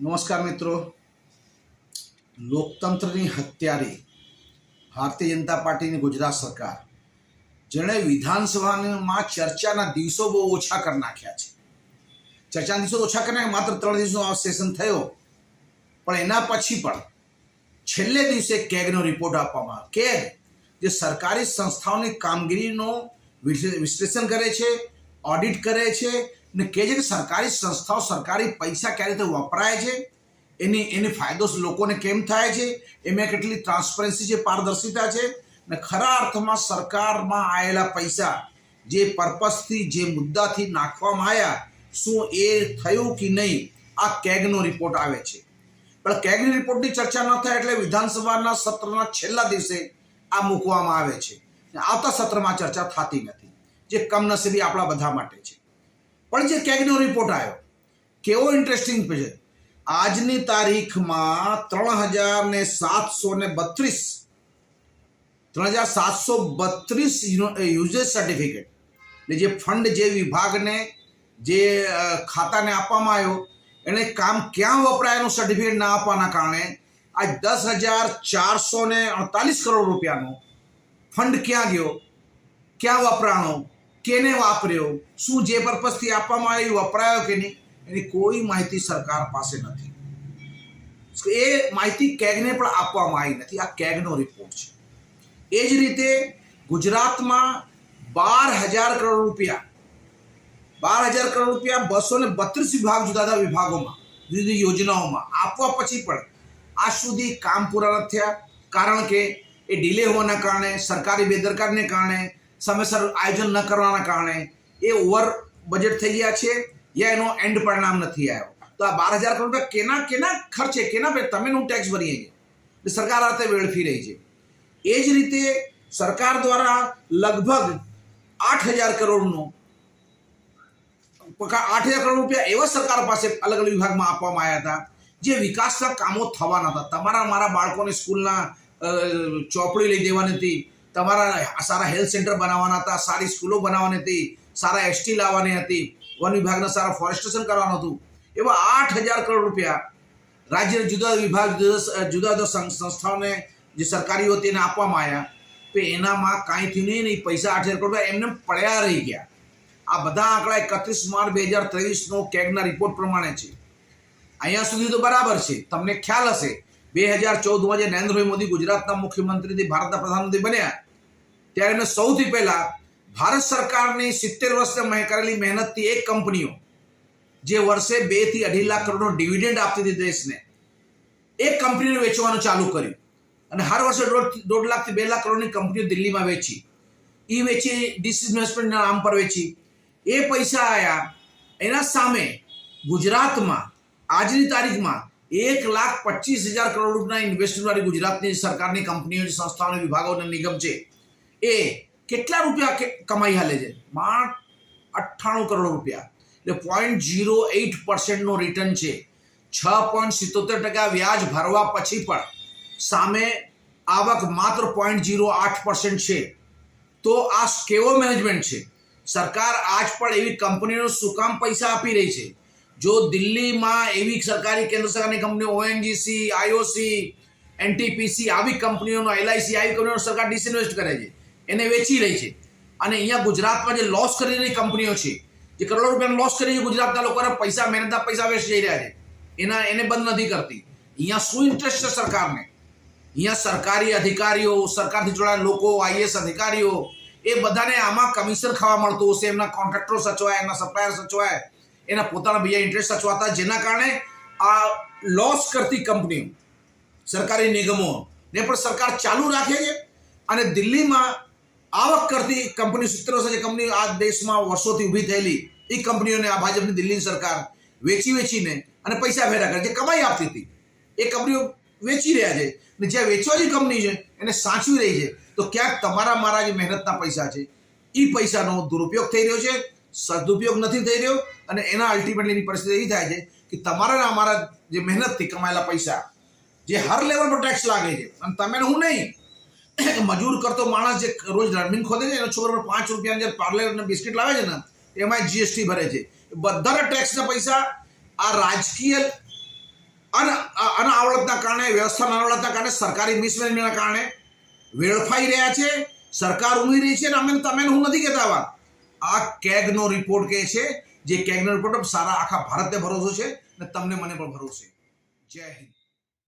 નમસ્કાર મિત્રો. લોકતંત્રની હત્યારી ભારતીય જનતા પાર્ટીની ગુજરાત સરકાર. જેણે વિધાનસભામાં ચર્ચાના દિવસો બહુ ઓછા કરી નાખ્યા છે. ચર્ચાના દિવસો ઓછા કરી નાખ્યા, માત્ર ત્રણ દિવસનો આ સેશન થયો. પણ એના પછી પણ છેલ્લે દિવસે કેગનો રિપોર્ટ આપવામાં કે જે સરકારી સંસ્થાઓની કામગીરીનો વિશ્લેષણ કરે છે ઓડિટ કરે છે ને કહે છે કે સરકારી સંસ્થાઓ સરકારી પૈસા ક્યારે રીતે વપરાય છે? એની એની ફાયદો લોકોને કેમ થાય છે? એમાં કેટલી ટ્રાન્સપરન્સી છે, પારદર્શિતા છે? ને ખરા અર્થમાં સરકારમાં આવેલા પૈસા જે પર્પસથી જે મુદ્દાથી નાખવામાં આવ્યા શું એ થયું કે નહીં, આ કેગનો રિપોર્ટ આવે છે. પણ કેગની રિપોર્ટની ચર્ચા ન થાય એટલે વિધાનસભાના સત્રના છેલ્લા દિવસે આ મૂકવામાં આવે છે. આવતા સત્રમાં ચર્ચા થતી નથી. જે કમનસીબી આપણા બધા માટે છે. પણ જે કેગનો રિપોર્ટ આવ્યો, કેવો ઇન્ટરેસ્ટિંગ છે. આજની તારીખમાં ત્રણ હજાર ને સાતસો ને બત્રીસ, ત્રણ હજાર સાતસો બત્રીસ યુઝેસ સર્ટિફિકેટ એટલે જે ફંડ જે વિભાગને જે ખાતાને આપવામાં આવ્યો, એને કામ ક્યાં વપરાયનું સર્ટિફિકેટ ના આપવાના કારણે આ દસ હજાર ચારસો ને અડતાલીસ કરોડ રૂપિયાનો ફંડ ક્યાં ગયો, ક્યાં વપરાણો કેને વાપર્યો? શું જે પર્પઝથી આપવામાં આવ્યું, વપરાયો કે નહીં, એની કોઈ માહિતી સરકાર પાસે નથી. એ માહિતી કેગને પણ આપવામાં આવી નથી. આ કેગનો રિપોર્ટ છે. એ જ રીતે ગુજરાતમાં બાર હજાર કરોડ રૂપિયા, બાર હજાર કરોડ રૂપિયા બસો ને બત્રીસ વિભાગ જુદા જુદા વિભાગોમાં, જુદી જુદી યોજનાઓમાં આપવા પછી પણ આજ સુધી કામ પૂરા નથી થયા. કારણ કે એ ડિલે હોવાના કારણે, સરકારી બેદરકારીને કારણે સમયસર આયોજન ન કરવાના કારણે એ ઓવર બજેટ થઈ ગયા છે યા એનો એન્ડ પરિણામ નથી આવ્યો. તો આ બાર હજાર કરોડ રૂપિયા કેના કેના ખર્ચે, કેના પે તમે હું ટેક્સ ભરીએ છીએ. સરકાર આ રીતે વેડફી રહી છે. એ જ રીતે સરકાર દ્વારા લગભગ આઠ હજાર કરોડનો આઠ હજાર કરોડ રૂપિયા એવા સરકાર પાસે અલગ અલગ વિભાગમાં આપવામાં આવ્યા હતા, જે વિકાસના કામો થવાના હતા. તમારા મારા બાળકોને સ્કૂલના ચોપડી લઈ દેવાની હતી તમારા સારા હેલ્થ સેન્ટર બનાવવાના હતા, સારી સ્કૂલો બનાવવાની હતી, સારા એસટી લાવવાની હતી, વન વિભાગના સારા ફોરેસ્ટેશન કરવાનું હતું. એવા આઠ હજાર કરોડ રૂપિયા રાજ્યના જુદા વિભાગ, જુદા જુદા સંસ્થાઓને જે સરકારીઓ હતી એને આપવામાં આવ્યા. તો એનામાં કાંઈ થયું નહીં નહીં, પૈસા આઠ હજાર કરોડ રૂપિયા એમને પડ્યા રહી ગયા. આ બધા આંકડા એકત્રીસ માર્ચ બે હજાર ત્રેવીસનો કેગના રિપોર્ટ પ્રમાણે છે. અહીંયા સુધી તો બરાબર છે. તમને ખ્યાલ હશે બે હજાર ચૌદમાં જે નરેન્દ્રભાઈ મોદી ગુજરાતના મુખ્યમંત્રીથી ભારતના પ્રધાનમંત્રી બન્યા, ત્યારે એમને સૌથી પહેલા ભારત સરકારની સિત્તેર વર્ષે મેં કરેલી મહેનતથી એક કંપનીઓ, જે વર્ષે બેથી અઢી લાખ કરોડનો ડિવિડન્ડ આપતી હતી દેશને, એક કંપનીને વેચવાનું ચાલુ કર્યું. અને હર વર્ષે દોઢ દોઢ લાખથી બે લાખ કરોડની કંપનીઓ દિલ્હીમાં વેચી. એ વેચી ડિસઇન્વેસ્ટમેન્ટના નામ પર વેચી. એ પૈસા આવ્યા એના સામે ગુજરાતમાં આજની તારીખમાં એક લાખ પચીસ હજાર કરોડ રૂપિયાના ઇન્વેસ્ટમેન્ટ ગુજરાતની સરકારની કંપનીઓ સંસ્થાઓ અને વિભાગો અને નિગમ છે. એ કેટલા રૂપિયા કમાઈ હાલે છે? માત્ર અઠ્ઠાણું કરોડ રૂપિયા. એટલે પોઈન્ટ જીરો એઇટ પર્સન્ટનું રિટર્ન છે. છ પોઈન્ટ સિત્તોતેર ટકા વ્યાજ ભરવા પછી પણ સામે આવક માત્ર પોઈન્ટ જીરો આઠ પર્સન્ટ છે. તો આ કેવો મેનેજમેન્ટ છે? સરકાર આજ પણ એવી કંપનીઓ શું કામ પૈસા આપી રહી છે? જો દિલ્હીમાં એવી સરકારી કેન્દ્ર સરકારની કંપનીઓ ઓએનજીસી આઈઓસી એનટીપીસી આવી કંપનીઓનો એલઆઈસી આવી કંપનીઓનો સરકાર ડિસઇન્વેસ્ટ કરે છે, એને વેચી રહી છે. અને અહીંયા ગુજરાતમાં જે લોસ કરી કંપનીઓ છે, જે કરોડો રૂપિયાનો લોસ કરી છે ગુજરાતના લોકોના પૈસા, મહેનતના પૈસા વેસ્ટ જઈ રહ્યા છે, એના, એને બંધ નથી કરતી. અહીંયા શું ઇન્ટરેસ્ટ છે સરકારને? અહીંયા સરકારી અધિકારીઓ, સરકારથી જોડાયેલા લોકો આઈએસ અધિકારીઓ, એ બધાને આમાં કમિશન ખાવા મળતું હશે, એમના કોન્ટ્રાક્ટરો સચવાય, એમના સપ્લાયર સચવાય એના પોતાના બીજા ઇન્ટરેસ્ટ સચવાતા જેના કારણે આ લોસ કરતી કંપનીઓ, સરકારી નિગમો ને પણ સરકાર ચાલુ રાખે છે અને દિલ્હીમાં આવક કરતી કંપની, સૂત્રો છે જે કંપની આ દેશમાં વર્ષોથી ઊભી થયેલી, એ કંપનીઓને આ ભાજપની દિલ્હીની સરકાર વેચી વેચીને અને પૈસા ભેગા કરે જે કમાઈ આપતી હતી, એ કંપનીઓ વેચી રહ્યા છે. ને જે કંપની છે, એને સાચવી રહી છે. તો ક્યાંક તમારા, મારા જે મહેનતના પૈસા છે એ પૈસાનો દુરુપયોગ થઈ રહ્યો છે. સદુપયોગ નથી થઈ રહ્યો અને એના અલ્ટિમેટલી એની પરિસ્થિતિ એવી થાય છે કે તમારા અમારા જે મહેનતથી કમાયેલા પૈસા, જે હર લેવલ પર ટેક્સ લાગે છે, અને તમે હું નહીં. મજૂર કરતો માણસ જે રોજ રનિંગ ખોદે છે, એનો છોકરો પાંચ રૂપિયાની જે પાર્લર અને બિસ્કિટ લાવે છે ને એમાં જીએસટી ભરે છે. એ બધાના ટેક્સના પૈસા આ રાજકીય અનાવડતના કારણે વ્યવસ્થા અનાવડતના કારણે, સરકારી મિસમેનેજમેન્ટના કારણે વેડફાઈ રહ્યા છે, સરકાર ઉમી રહી છે અને અમે તમે હું નથી કહેતા વાત આ કેગનો રિપોર્ટ કહે છે, જે કેગનો રિપોર્ટ સારા આખા ભારતને ભરોસો છે અને તમને મને પણ ભરોસો છે. જય હિન્દ.